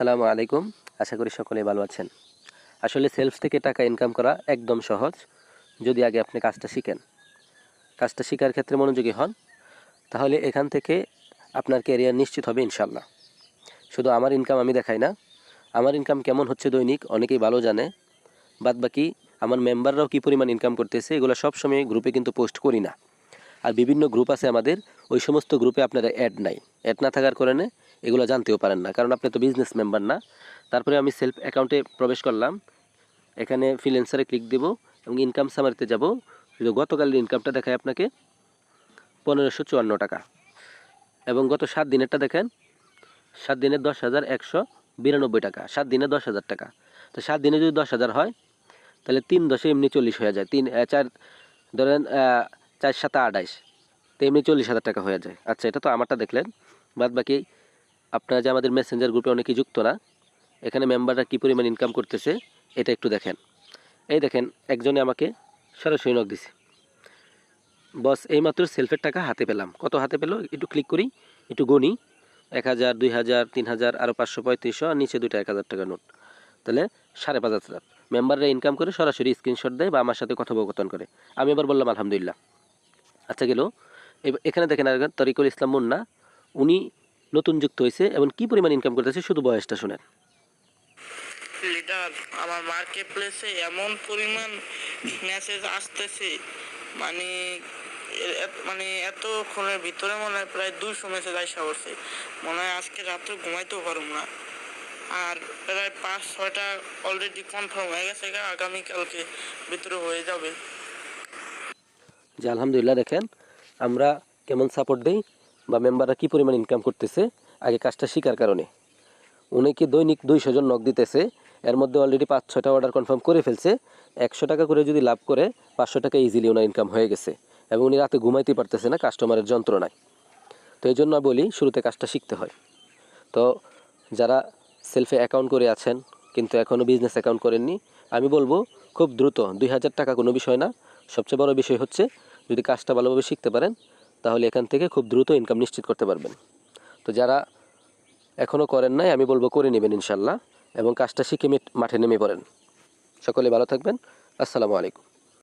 আসসালামু আলাইকুম। আশা করি সকলে ভালো আছেন। আসলে সেলফ থেকে টাকা ইনকাম করা একদম সহজ, যদি আগে আপনি কাজটা শিখেন। কাজটা শেখার ক্ষেত্রে মনোযোগী হন, তাহলে এখান থেকে আপনার ক্যারিয়ার নিশ্চিত হবে ইনশাল্লাহ শুধু আমার ইনকাম আমি দেখাই না, আমার ইনকাম কেমন হচ্ছে দৈনিক অনেকেই ভালো জানে। বাদ বাকি আমার মেম্বাররাও কী পরিমাণ ইনকাম করতেছে, এগুলো সবসময় গ্রুপে কিন্তু পোস্ট করি না। আর বিভিন্ন গ্রুপ আছে আমাদের, ওই সমস্ত গ্রুপে আপনারা অ্যাড নাই। অ্যাড না থাকার কারণে এগুলো জানতেও পারেন না। কারণ আপনি তো বিজনেস মেম্বার না। তারপরে আমি সেলফ অ্যাকাউন্টে প্রবেশ করলাম। এখানে ফ্রিল্যান্সারে ক্লিক দেব এবং ইনকাম সামারিতে যাব। গতকালের ইনকামটা দেখায় আপনাকে। পনেরোশো চুয়ান্ন টাকা। এবং গত সাত দিনেরটা দেখেন। সাত দিনে দশ হাজার একশো বিরানব্বই টাকা। সাত দিনে দশ হাজার টাকা। তো সাত দিনে যদি দশ হাজার হয়, তাহলে তিন দশে এমনি চল্লিশ হয়ে যায়। তিন চার, ধরেন চার সাথে আঠাইশ তো এমনি চল্লিশ হাজার টাকা হয়ে যায়। আচ্ছা এটা তো আমারটা দেখলেন। বাদ বাকি আপনারা যে আমাদের মেসেঞ্জার গ্রুপে অনেকেই যুক্ত না, এখানে মেম্বাররা কী পরিমাণ ইনকাম করতেছে, এটা একটু দেখেন। এই দেখেন, একজনে আমাকে সরাসরি নক দিছে। বস, এইমাত্র সেলফের টাকা হাতে পেলাম। কত হাতে পেল? একটু ক্লিক করি, একটু গণি এক হাজার, দুই হাজার, তিন হাজার আরও পাঁচশো পঁয়ত্রিশশো, আর নিচে দুইটা এক হাজার টাকা নোট। তাহলে সাড়ে পাঁচ হাজার। মেম্বাররা ইনকাম করে সরাসরি স্ক্রিনশট দেয় বা আমার সাথে কথোপকথন করে। আমি এবার বললাম, আলহামদুলিল্লাহ। আচ্ছা গেল। এখানে দেখেন আর তরিকুল ইসলাম মুন্না। উনি নতুন যুক্ত হয়েছে এবং কি পরিমাণ ইনকাম করতেছে শুধু বয়সটা শুনেন। লিডার আমার মার্কেট প্লেসে এমন পরিমাণ মেসেজ আসতেছে মানে মানে এতক্ষণের ভিতরে মনে হয় প্রায় দুশো মেসেজ আসা পড়ছে। মনে হয় আজকে রাত্রে ঘুমাইতেও পারুম না। আর প্রায় পাঁচ ছয়টা অলরেডি কনফার্ম হয়ে গেছে গা, আগামীকালকে ভিতরে হয়ে যাবে। যে আলহামদুলিল্লাহ দেখেন আমরা কেমন সাপোর্ট দেই। বা মেম্বাররা কী পরিমাণ ইনকাম করতেছে, আগে কাজটা শেখার কারণে। উনি কি দৈনিক দুইশো জন নক দিতেছে, এর মধ্যে অলরেডি পাঁচ, ছয়টা অর্ডার কনফার্ম করে ফেলছে, একশো টাকা করে যদি লাভ করে, পাঁচশো টাকা ইজিলি ওনার ইনকাম হয়ে গেছে। এবং উনি রাতে ঘুমাইতে পারতেছে না কাস্টমারের যন্ত্রণায়। তো এই জন্য বলি, শুরুতে কাজটা শিখতে হয়। তো যারা সেলফে অ্যাকাউন্ট করে আছেন, কিন্তু এখনও বিজনেস অ্যাকাউন্ট করেননি, আমি বলব খুব দ্রুত, দুই হাজার টাকা কোনো বিষয় না। সবচেয়ে বড় বিষয় হচ্ছে, যদি কাজটা ভালোভাবে শিখতে পারেন তাহলে এখান থেকে খুব দ্রুত ইনকাম নিশ্চিত করতে পারবেন। তো যারা এখনও করেন নাই, আমি বলব করে নেবেন ইনশাল্লাহ এবং কাজটা শিখে মাঠে নেমে পড়েন। সকলে ভালো থাকবেন। আসসালামু আলাইকুম।